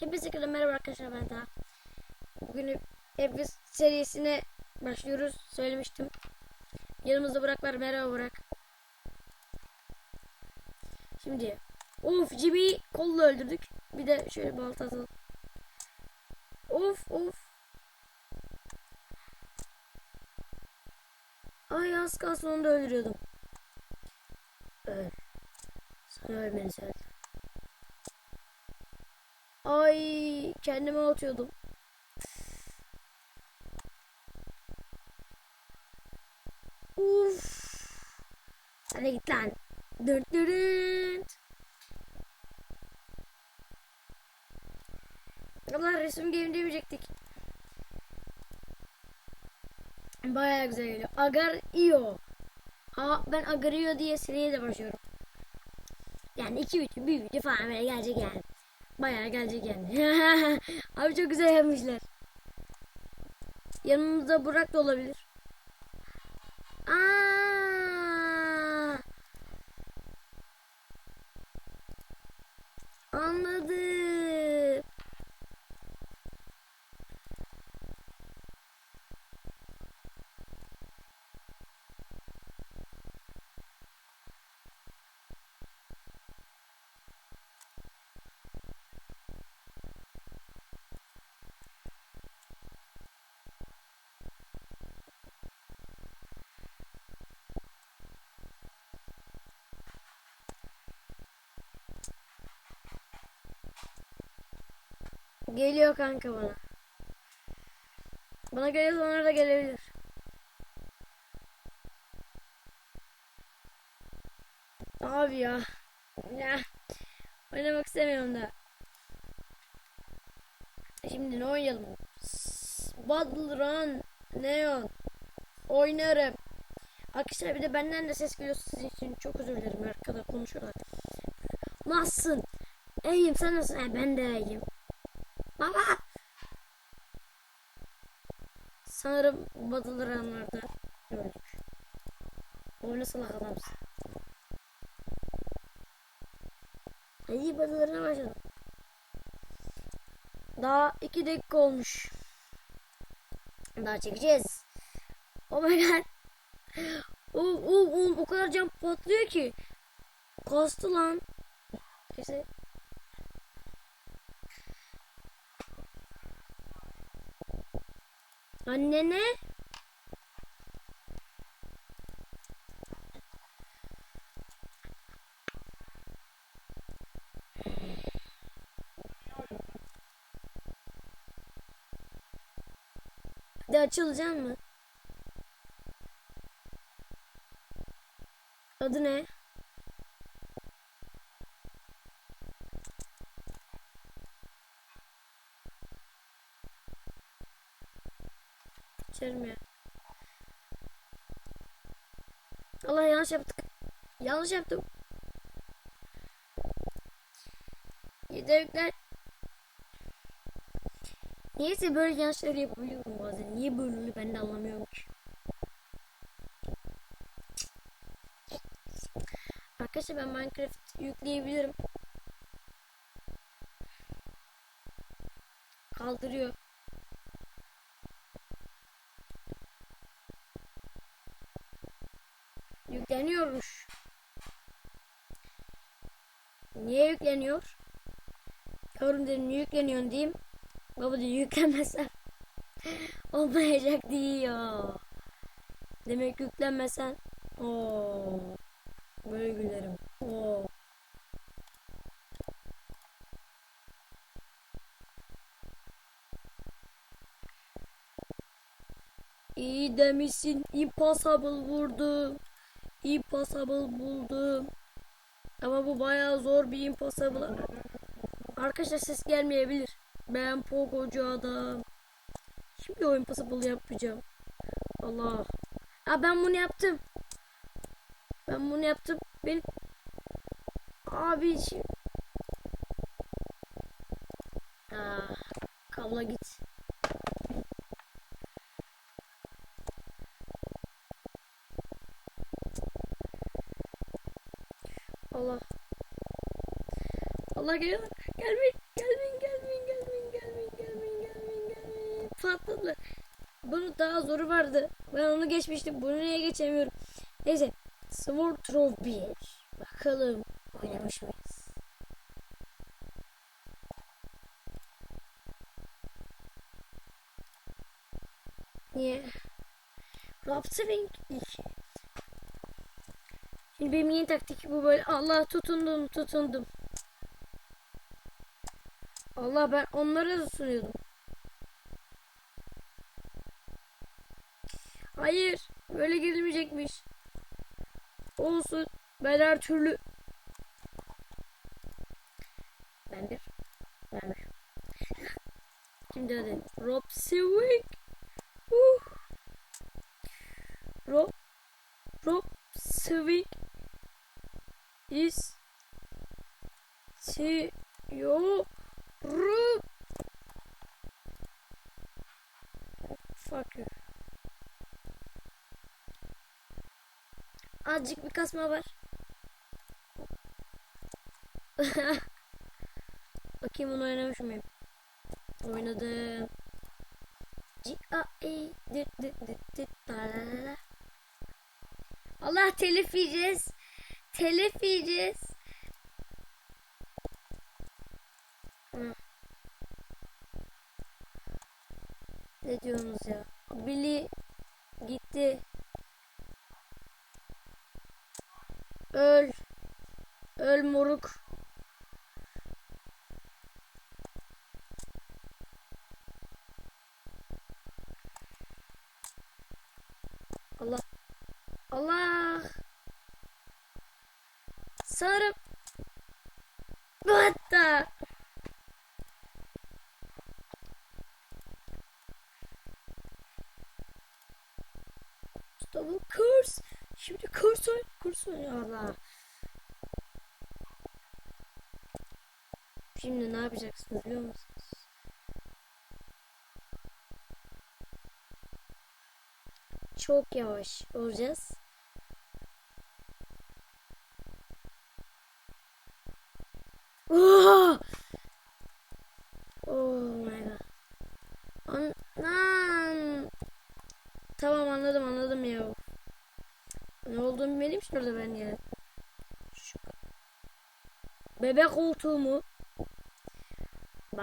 Hepinize kadar merhaba arkadaşlar ben daha. Bugün Efes serisine başlıyoruz. Söylemiştim. Yanımızda Burak var. Merhaba Burak. Şimdi of Jimmy'yi kolla öldürdük. Bir de şöyle balta atalım. Of of. Ay az kalsın onu da öldürüyordum. Öl. Sana ölmeni söyledim. Ay kendime atıyordum. Uf. Hadi git lan. Dırt dırt. Allah resim game demeyecektik. Baya güzel geliyor. Agar io. Ha ben Agario diye seriye de başlıyorum. Yani iki video, bir video falan böyle gelecek yani. Bayağı gelecek yani. Abi çok güzel yapmışlar. Yanımızda Burak da olabilir. Aa! Anladım. Geliyor kanka bana. Bana geliyor sonra da gelebilir. Abi ya. Ya. Oynamak istemiyorum da. Şimdi ne oynayalım? Battle Run Neon. Oynarım. Arkadaşlar bir de benden de ses geliyor sizin için. Çok özür dilerim. Arkada konuşuyorlar. Nasılsın? İyiyim sen nasılsın? Ha, ben de iyiyim. Baba. Sanırım Battle Run'larda öldük. Oyna salak adamsın. Hadi Battle Run'a başladım. Daha iki dakika olmuş. Daha çekeceğiz. Oh my god. O, o, o, o kadar cam patlıyor ki. Kastı lan. Neyse. Annene de açılacak mı? Adı ne? İçerim ya. Allah yanlış yaptık. Yanlış yaptım. Yedekler. Niyeyse böyle yanlışlar yapabiliyorum bazen. Niye böyle ben de anlamıyorum ki. Arkadaşlar ben Minecraft yükleyebilirim. Kaldırıyor. Niye yükleniyor? Yorum dedim yükleniyorsun diyeyim. Baba diyor yüklenmezsen olmayacak diyor. Demek yüklenmesen Oo. Böyle gülerim. Oo. İyi demişsin. Impossible vurdum. Impossible buldum. Ama bu bayağı zor bir impossible. Arkadaşlar ses gelmeyebilir. Ben pogocu adam. Şimdi o impossible yapacağım. Allah. Ha ben bunu yaptım. Ben bunu yaptım. Ben abi şi- Ah, kabla git. Allah. Allah geliyor. Gelmeyin. Gelmeyin. Gelmeyin. Gelmeyin. patladı. Bunun daha zoru vardı. Ben onu geçmiştim. Bunu niye geçemiyorum? Neyse. Sword Trove 1. Bakalım oynamış mıyız? Niye? Rapswing 2. Şimdi benim yeni taktik bu böyle. Allah tutundum tutundum. Allah ben onlara da sunuyordum. Hayır. Böyle girilmeyecekmiş. Olsun. Ben her türlü. Ben bir. Ben bir. Şimdi hadi. Rob Swing. Uh. Rob. Rob Swing. Is. Si. Yo. Rob. Fuck you. Azıcık bir kasma var. Bakayım onu oynamış mıyım? Oynadım. E. Allah telif yiyeceğiz. Telif yiyeceğiz. Ne diyorsunuz ya? Billy gitti. Öl. Öl moruk. Allah. Allah. Sanırım. What the? Şimdi ne yapacaksınız biliyor musunuz? Çok yavaş olacağız. Oh! Oh my god. Anam. Tamam anladım anladım ya. Ne olduğunu bilmediğim için orada ben ya. Şu. Bebek koltuğu mu?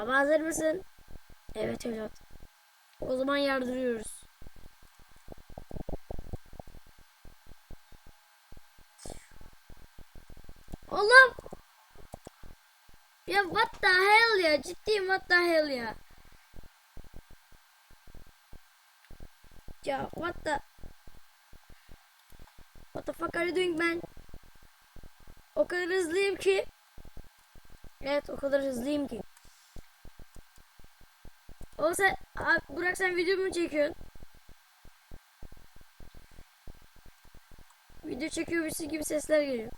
Baba hazır mısın? Evet evlat. O zaman yardırıyoruz. Allah! Ya what the hell ya? Ciddiyim what the hell ya? Ya what the... What the fuck are you doing man? O kadar hızlıyım ki. Evet o kadar hızlıyım ki. O sen abi, Burak sen video mu çekiyorsun? Video çekiyormuşsun gibi sesler geliyor.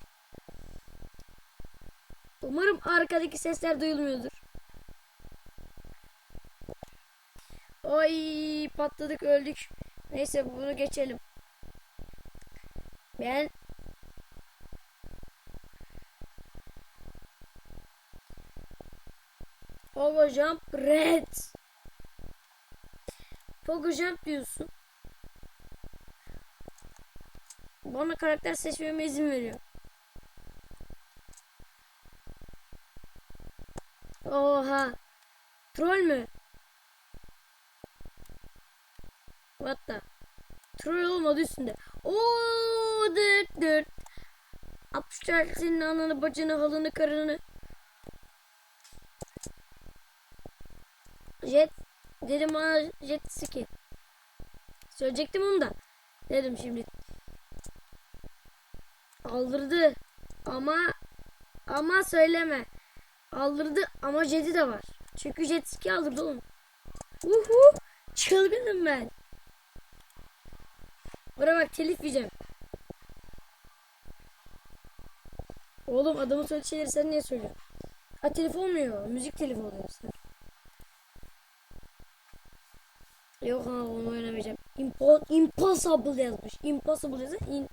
Umarım arkadaki sesler duyulmuyordur. Ay patladık öldük. Neyse bunu geçelim. Ben Pogo Jump Red. Pogo Jump diyorsun. Bana karakter seçmeme izin veriyor. Oha. Troll mü? What the? Troll olmadı üstünde. Oo dırt dırt. 64 senin ananı bacını halını karını. Jet dedim bana jet ski. Söyleyecektim onu da. Dedim şimdi. Aldırdı. Ama ama söyleme. Aldırdı ama jeti de var. Çünkü jet ski aldırdı oğlum. Uhu. Çılgınım ben. Buna bak telif yiyeceğim. Oğlum adamın söylediği şeyleri sen niye söylüyorsun? Ha telif olmuyor. Müzik telif oluyor sen. Yok ha onu oynamayacağım. Impo impossible yazmış. Impossible yazın. In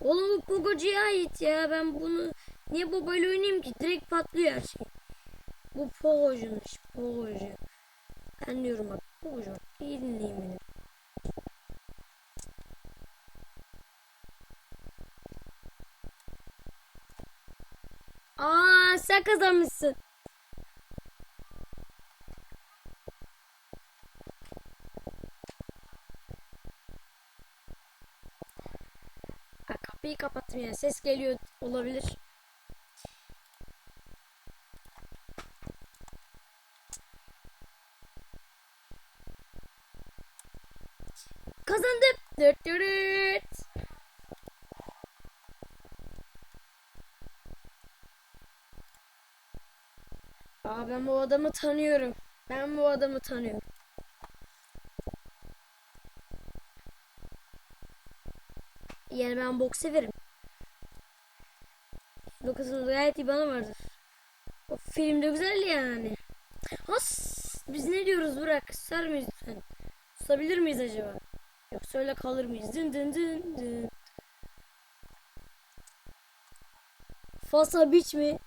Oğlum bu Pogocu'ya ait ya. Ben bunu niye babayla oynayayım ki? Direkt patlıyor her şey. Bu Pohocu'nmuş. Pohocu. Ben diyorum bak Pohocu. İyi dinleyin beni. Aa sen kazanmışsın. Ha, kapıyı kapattım ya. Ses geliyor olabilir. Kazandım. Dırt dırırt. Aa ben bu adamı tanıyorum. Ben bu adamı tanıyorum. Yani ben boks severim. Dokuzunuz gayet iyi bana vardır. O filmde güzel yani. Has, biz ne diyoruz Burak? Susar mıyız lütfen? Susabilir miyiz acaba? Yoksa öyle kalır mıyız? Dın dın dın dın. Fasa biç mi?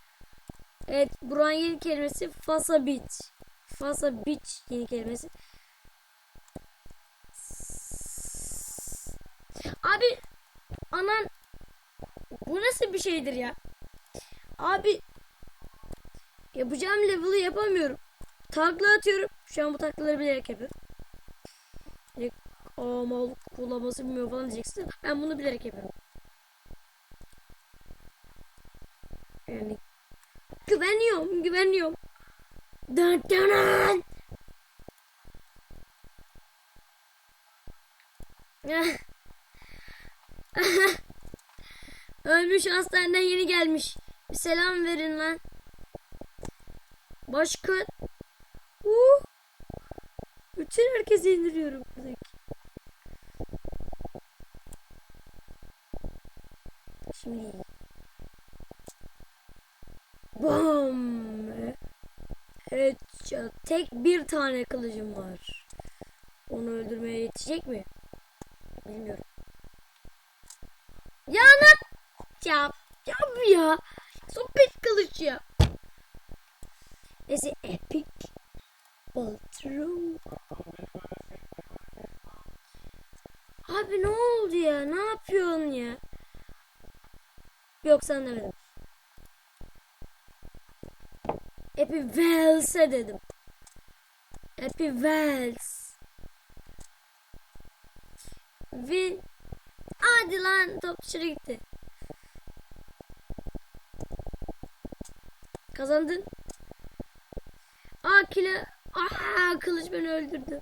Evet, Buran yeni kelimesi Fasa biç. Fasa biç yeni kelimesi. Abi anan bu nasıl bir şeydir ya? Abi yapacağım level'ı yapamıyorum. Takla atıyorum. Şu an bu taklaları bilerek yapıyorum. Yani, Aa mal kullanması bilmiyor falan diyeceksin. Ben bunu bilerek yapıyorum. Yani güveniyorum, güveniyorum. Dın dın dın. Ölmüş hastaneden yeni gelmiş. Bir selam verin lan. Başkan. Uh. Bütün herkese indiriyorum buradaki. Şimdi. Bam. Evet. Tek bir tane kılıcım var. Onu öldürmeye yetecek mi? Bilmiyorum. Ya lan. Ya. Ya bu ya. Ya. Neyse epic. Ultra. Abi ne oldu ya? Ne yapıyorsun ya? Yok sen demedim. Happy Wells'e dedim. Happy Wells. Ve hadi lan top dışarı gitti. Kazandın. Aa kile. Aa kılıç beni öldürdü.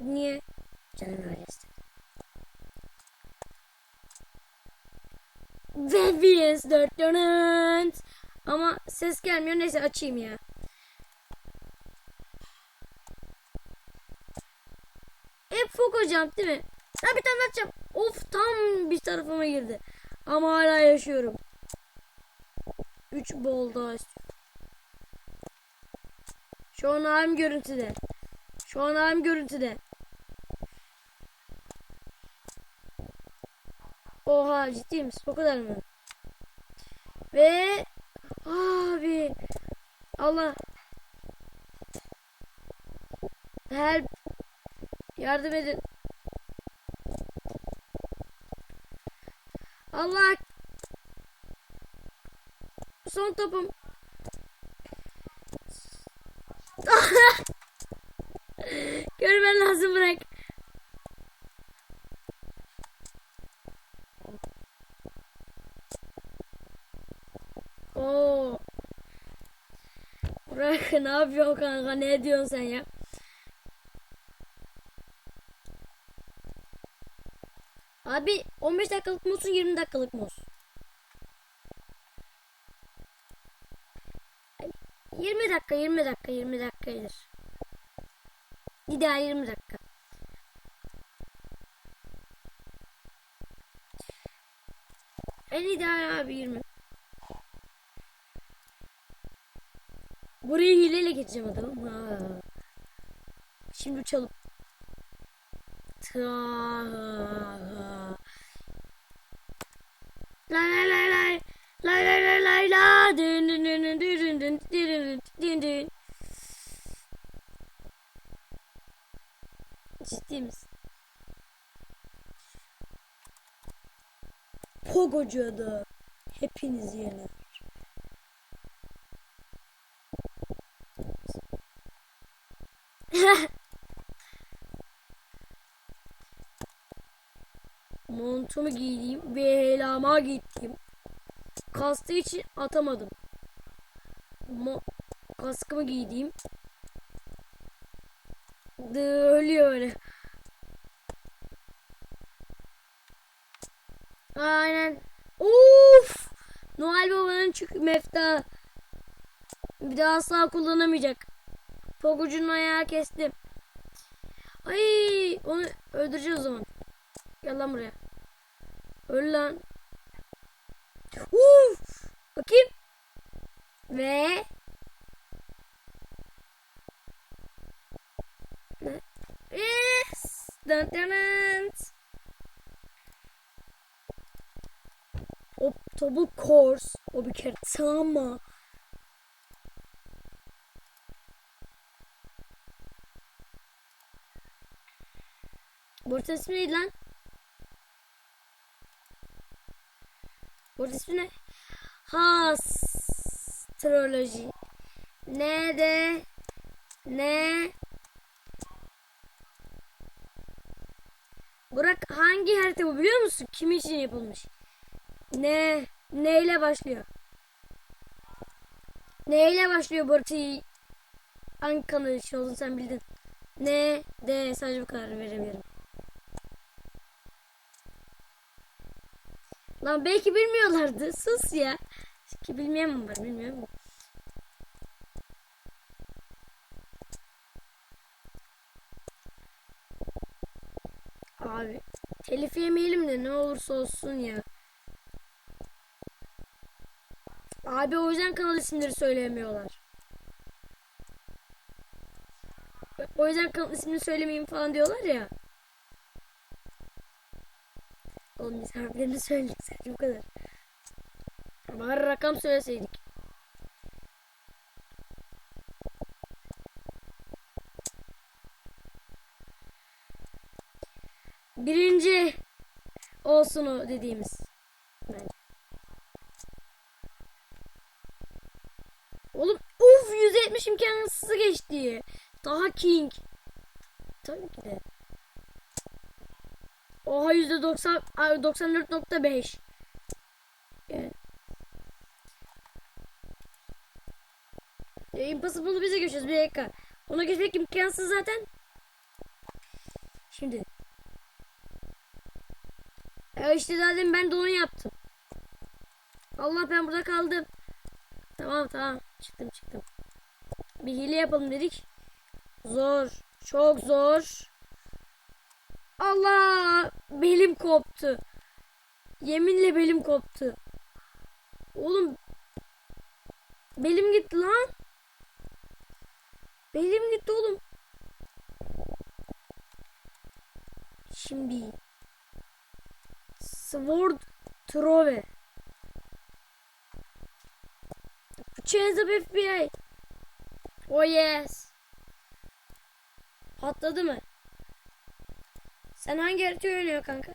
Niye? Canım öyle istedi. Ve VS4 dönent. Ama ses gelmiyor. Neyse açayım ya. Hep fok hocam değil mi? Ha bir tane açacağım. Of tam bir tarafıma girdi. Ama hala yaşıyorum. 3 bol daha istiyorum. Şu an halim görüntüde. Şu an halim görüntüde. Oha ciddi misin? O kadar mı? Ve abi Allah help yardım edin. Allah son topum. Görmen lazım bırak. Oo. Bırak ne yapıyorsun kanka ne diyorsun sen ya? Abi 15 dakikalık mı olsun 20 dakikalık mı olsun? 20 dakika 20 dakika 20 dakika gelir. İdeal 20 dakika. En ideal abi 20. Buraya hileyle geçeceğim adamım. Ha. Şimdi çalıp. Ta ha. La la la la. La la la la la. Dün dün dün dün dün dün dün dün dün. Ciddi misin? Pogocu adam. Hepiniz yerine. Montumu giydim ve helama gittim. Kastığı için atamadım. Mo kaskımı giydim. Dı ölüyor öyle. Aynen. Uf! Noel Baba'nın çünkü mefta. Bir daha asla kullanamayacak. Pogucunun ayağı kestim. Ay, onu öldüreceğiz o zaman. Gel lan buraya. Öl lan. Uf! Bakayım. Ve Yes! Dun dun dun. O double course. O bir kere tamam. Borsa ismi neydi lan? Borsa ismi ne? Astroloji. Ne de ne Burak hangi harita bu biliyor musun? Kim için yapılmış? Ne? Neyle başlıyor? Neyle başlıyor bu haritayı? Hangi kanal için olduğunu sen bildin. Ne? De sadece bu kadar veremiyorum. Lan belki bilmiyorlardı. Sus ya. Ki bilmeyen mi var bilmiyorum. Abi telif yemeyelim de ne olursa olsun ya. Abi o yüzden kanal isimleri söyleyemiyorlar. O yüzden kanal ismini söylemeyeyim falan diyorlar ya. Oğlum biz harflerini söyledik sadece bu kadar. Bari rakam söyleseydik. Birinci olsun o dediğimiz. Bence. Oğlum uf 170 imkansızı geçti. Daha king. Tabii ki de. Oha %90 ay, 94.5. Yani. E, Impossible'ı bize geçiyoruz bir dakika. Ona geçmek imkansız zaten. Şimdi. E işte zaten ben de onu yaptım. Allah ben burada kaldım. Tamam tamam çıktım çıktım. Bir hile yapalım dedik. Zor. Çok zor. Allah belim koptu. Yeminle belim koptu. Oğlum belim gitti lan. Belim gitti oğlum. Şimdi Sword Trove Chance of FBI Oh yes Patladı mı? Sen hangi harita oynuyor kanka?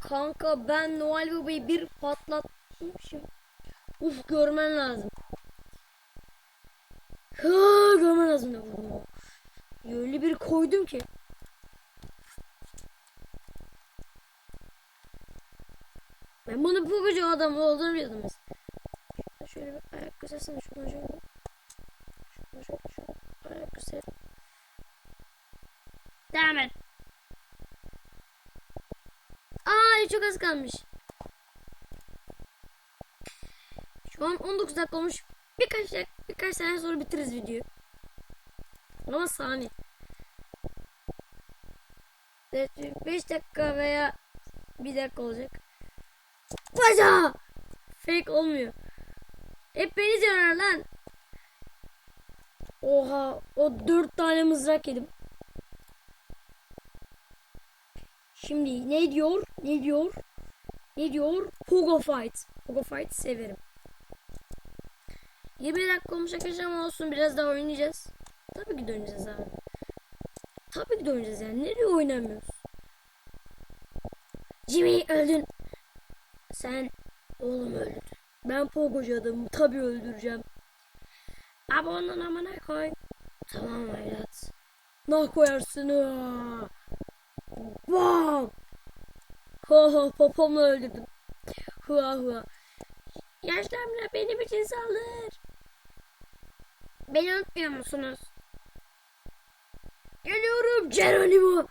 Kanka ben Noel Baba'yı bir patlatmışım. Uf görmen lazım. Ha, görmen lazım ne vurdum o. Öyle bir koydum ki. Ben bunu bu koca adam olduğunu biliyordum. Şöyle bir ayak göstersene şuradan şöyle. Şöyle şöyle. Ayak göster. Devam et. Aa çok az kalmış. Şu an 19 dakika olmuş. Birkaç birkaç saniye sonra bitiririz videoyu. Ama saniye. Evet, 5 dakika veya 1 dakika olacak. Paşa! Fake olmuyor. Hep beni izliyorlar lan. Oha o dört tane mızrak yedim. Şimdi ne diyor? Ne diyor? Ne diyor? Pogo Fight. Pogo Fight severim. 20 dakika olmuş arkadaşlar olsun biraz daha oynayacağız. Tabii ki oynayacağız abi. Tabii ki oynayacağız yani. Nereye oynamıyoruz? Jimmy öldün. Sen oğlum öldün. Ben pogocu adamım. Tabii öldüreceğim. Abi onun amına koy. Tamam evlat. Ne koyarsın ha? Bam! Ho ho popomla öldürdüm. Hua hua. Yaşlı amca benim için saldır. Beni unutmuyor musunuz? Geliyorum Geronimo.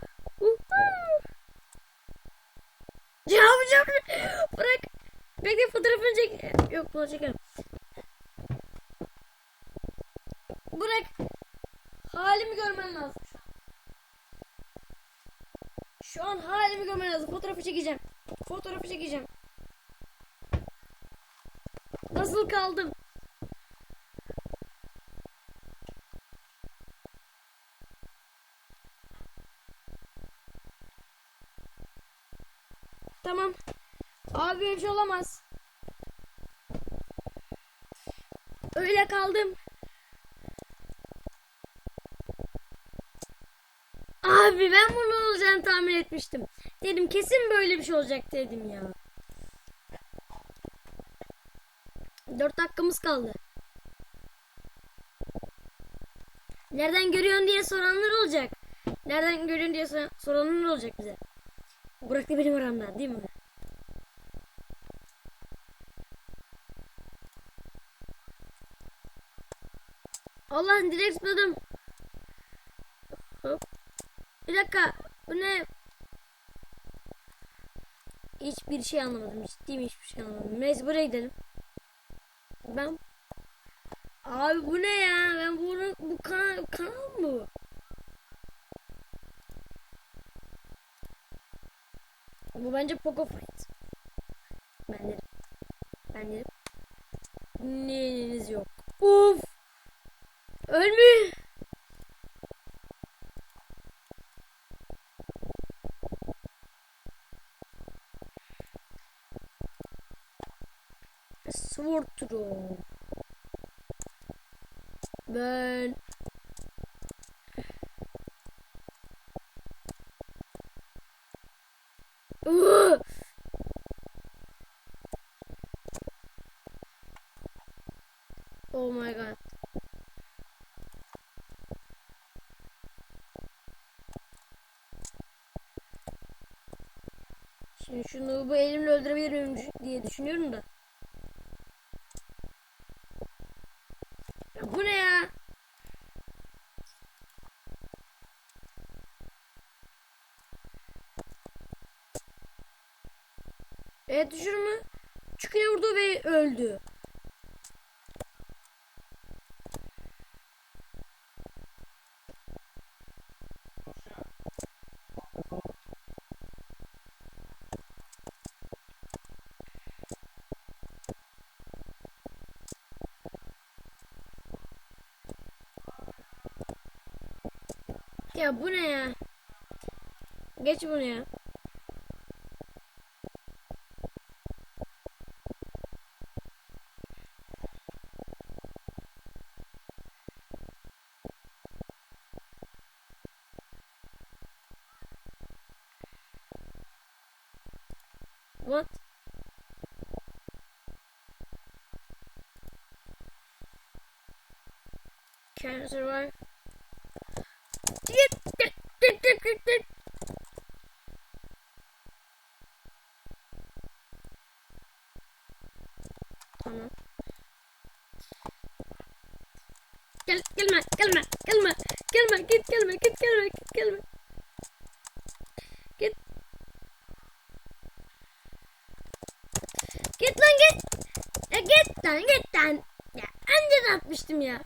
Ya hocam bırak. Bekle fotoğrafını çek. Yok bunu çekelim. Bırak. Halimi görmen lazım şu an. Şu an halimi görmen lazım. Fotoğrafı çekeceğim. Fotoğrafı çekeceğim. Nasıl kaldım? Tamam. Abi bir şey olamaz. Öyle kaldım. Ben bunu olacağını tahmin etmiştim. Dedim kesin böyle bir şey olacak dedim ya. Dört dakikamız kaldı. Nereden görüyorsun diye soranlar olacak. Nereden görüyorsun diye sor- soranlar olacak bize. Burak da benim aramda değil mi? Allah direkt zıpladım. Bir dakika. Bu ne? Hiçbir şey anlamadım. Ciddiyim hiçbir şey anlamadım. Neyse buraya gidelim. Ben Abi bu ne ya? Ben bunu bu kanal, kanal mı? Bu bence Poco Fight. Ben derim. Ben derim. Neyiniz yok. Uf. Ölmüyor. Sword Throw. Ben Iıı! Oh my god. Şimdi şunu bu elimle öldürebilir miyim diye düşünüyorum da. Bu ne ya? Evet düşür mü? Çüküne vurdu ve öldü. Ya bu ne ya? Geç bunu ya. What? Can survive? Git, git, git, git, git, git. Tamam. Gel, gelme, gelme, gelme, gelme, git, gelme, git, gelme, git, gelme. Git. Git lan git. Ya git lan git lan. Ya önceden atmıştım ya.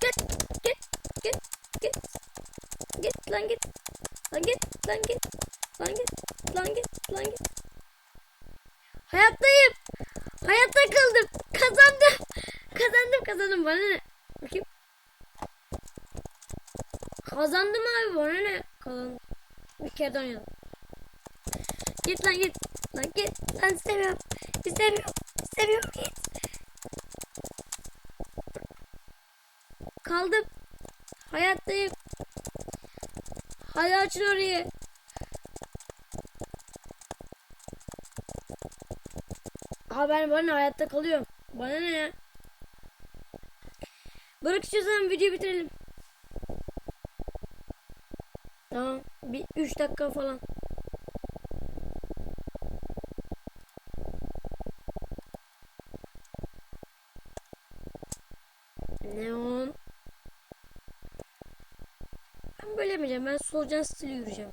Git git git git. Git lan git. Lan git lan git. Lan git lan git lan git. Hayattayım. Hayatta kaldım. Kazandım kazandım kazandım bana ne? Bakayım. Kazandım abi bana ne? Kazandım. Bir kere de oynayalım. Git lan git. Lan git. Lan istemiyorum. İstemiyorum. İstemiyorum git. Kaldım. Hayattayım. Hadi açın orayı. Abi ben bana hayatta kalıyorum. Bana ne ya? Bırak istiyorsan videoyu bitirelim. Tamam. Bir 3 dakika falan. Neon. Ben böyle yapmayacağım. Ben solucan stili yürüyeceğim.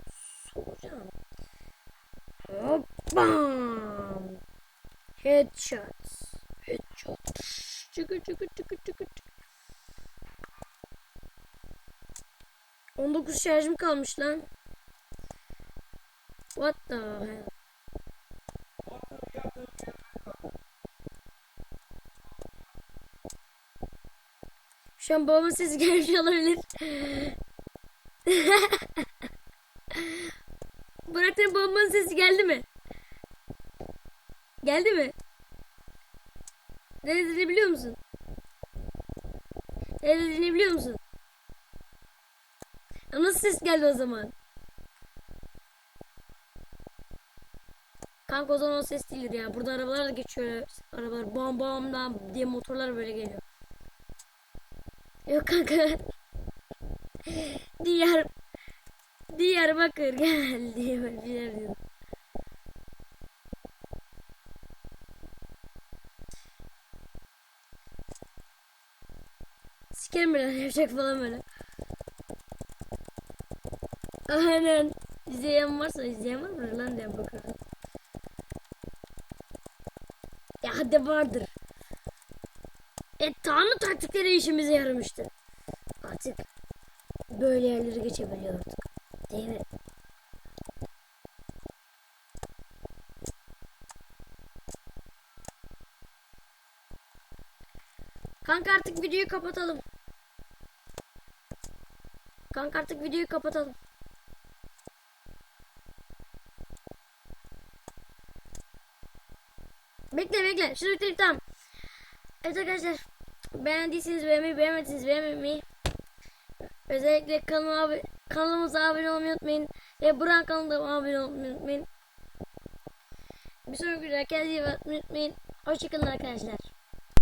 Solucan. Hoppam. Headshot. Headshot. Çıkı çıkı çıkı çıkı 19 şarjım kalmış lan. What the hell? Şu an babamın sesi gelmiş olabilir. Bıraktığın babamın sesi geldi mi? Geldi mi? Ne dediğini biliyor musun? Ne dediğini biliyor musun? Ses geldi o zaman? Kanka o zaman o ses değildir ya. Burada arabalar da geçiyor. Arabalar bam bam bam diye motorlar böyle geliyor. Yok kanka. Diğer Diyarbakır geldi. Böyle bir yer diyor. Sikerim biraz yapacak falan böyle. Aynen. İzleyen varsa izleyen var mı lan diye bakalım. Ya hadi vardır. E Tanrı taktikleri işimize yaramıştı. Artık böyle yerleri geçebiliyorduk. Değil mi? Kanka artık videoyu kapatalım. Kanka artık videoyu kapatalım. Bekle bekle. Şunu bitireyim tamam. Evet arkadaşlar. Beğendiyseniz beğenmeyi, beğenmediyseniz beğenmemeyi. Özellikle kanalıma, abi- kanalımıza abone olmayı unutmayın. Ve Buran kanalına abone olmayı unutmayın. Bir sonraki videoda kendinize iyi bakmayı unutmayın. Hoşçakalın arkadaşlar.